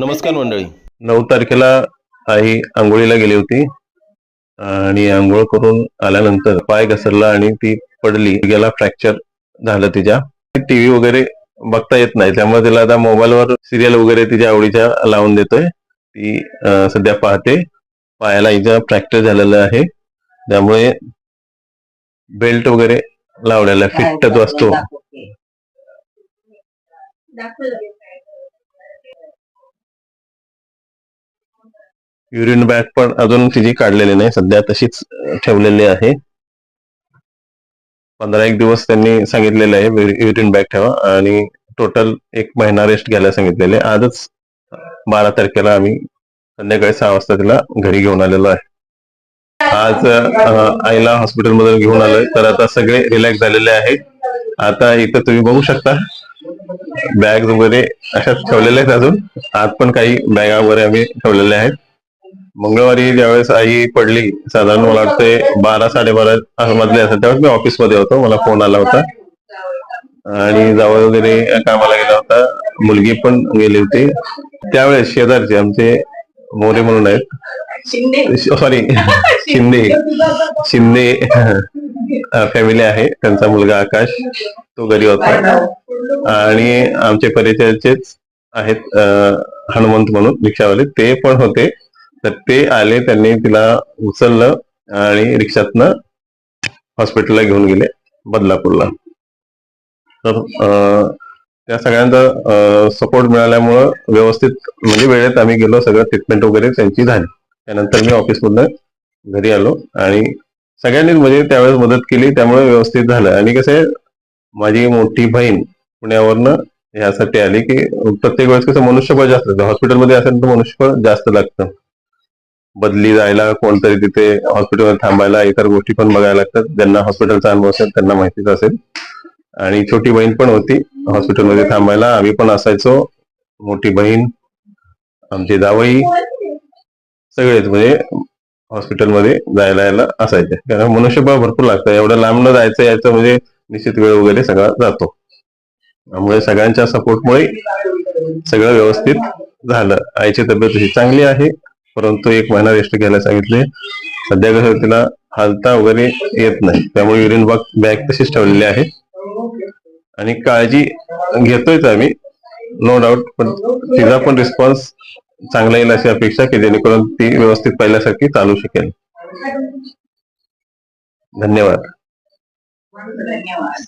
नमस्कार मंडळी. नऊ तारखेला आई आंघोळीला गेली होती. आणि आंघोळ करून आल्यानंतर पाय घसरला आणि ती पडली. गेला फ्रॅक्चर झालं तिच्या. टीव्ही वगैरे बघता येत नाही. त्यामुळे तिला आता मोबाईलवर सिरियल वगैरे तिच्या आवडीच्या लावून देतोय. ती सध्या पाहते. पायाला हिच्या फ्रॅक्चर झालेलं आहे. त्यामुळे बेल्ट वगैरे लावलेला फिट असतो युरिन बॅग पण अजून तिची काढलेली नाही. सध्या तशीच ठेवलेली आहे. पंधरा एक दिवस त्यांनी सांगितलेले आहे युरिन बॅग ठेवा. आणि टोटल एक महिना रेस्ट घ्यायला सांगितलेले. आजच बारा तारखेला आम्ही संध्याकाळी सहा वाजता तिला घरी घेऊन आलेलो आहे. आज आईला हॉस्पिटलमध्ये घेऊन आलोय. तर आता सगळे रिलॅक्स झालेले आहेत. आता इथं तुम्ही बघू शकता बॅग वगैरे अशाच ठेवलेल्या आहेत अजून. आत पण काही बॅगा वगैरे आम्ही ठेवलेल्या आहेत. मंगळवारी ज्यावेळेस आई पडली साधारण मला वाटते बारा साडेबारा मधले असेल त्यावेळेस मी ऑफिसमध्ये होतो मला फोन आला होता. आणि जावळ वगैरे कामाला गेला होता. मुलगी पण गेली होती. त्यावेळेस शेजारचे आमचे मोरे म्हणून आहेत. सॉरी शिंदे. शिंदे. फॅमिली आहे. त्यांचा मुलगा आकाश. तो घरी होता. आणि आमचे परिचयाचेच आहेत हनुमंत म्हणून रिक्षावाले ते पण होते. तर ते आले त्यांनी तिला उचललं आणि रिक्षातनं हॉस्पिटलला घेऊन गेले बदलापूरला. तर त्या सगळ्यांचा सपोर्ट मिळाल्यामुळं व्यवस्थित म्हणजे वेळेत आम्ही गेलो सगळं ट्रीटमेंट वगैरे त्यांची झाली. त्यानंतर मी ऑफिसमधनं घरी आलो आणि सगळ्यांनीच म्हणजे त्यावेळेस मदत केली त्यामुळे व्यवस्थित झालं. आणि कसं आहे, माझी मोठी बहीण पुण्यावरनं ह्यासाठी आली की प्रत्येक वेळेस कसं मनुष्यबळ जास्त लागतं हॉस्पिटलमध्ये असेल तर मनुष्यबळ जास्त लागतं. बदली जायला कोणतरी तिथे हॉस्पिटलमध्ये थांबायला इतर गोष्टी पण बघायला लागतात. ज्यांना हॉस्पिटलचा अनुभव असेल त्यांना माहितीच असेल. आणि छोटी बहीण पण होती हॉस्पिटलमध्ये थांबायला. आम्ही पण असायचो. मोठी बहीण आमची जावई सगळेच म्हणजे हॉस्पिटलमध्ये जायला यायला असायचे. कारण मनुष्यबळ भरपूर लागतं. एवढं लांब न जायचं यायचं म्हणजे निश्चित वेळ वगैरे सगळा जातो. त्यामुळे सगळ्यांच्या सपोर्टमुळे सगळं व्यवस्थित झालं. आईची तब्येत तशी चांगली आहे. परंतु एक महिना रेस्ट घ्यायला सांगितले. सध्या कसं तिला हालता वगैरे येत नाही. त्यामुळे युरिन बॉक्स बॅग तशीच ठेवलेली आहे. आणि काळजी घेतोयच आम्ही नो डाऊट पण तिचा पण रिस्पॉन्स चांगला येईल अशी अपेक्षा की जेणेकरून ती व्यवस्थित पहिल्यासारखी चालू शकेल. धन्यवाद. धन्यवाद.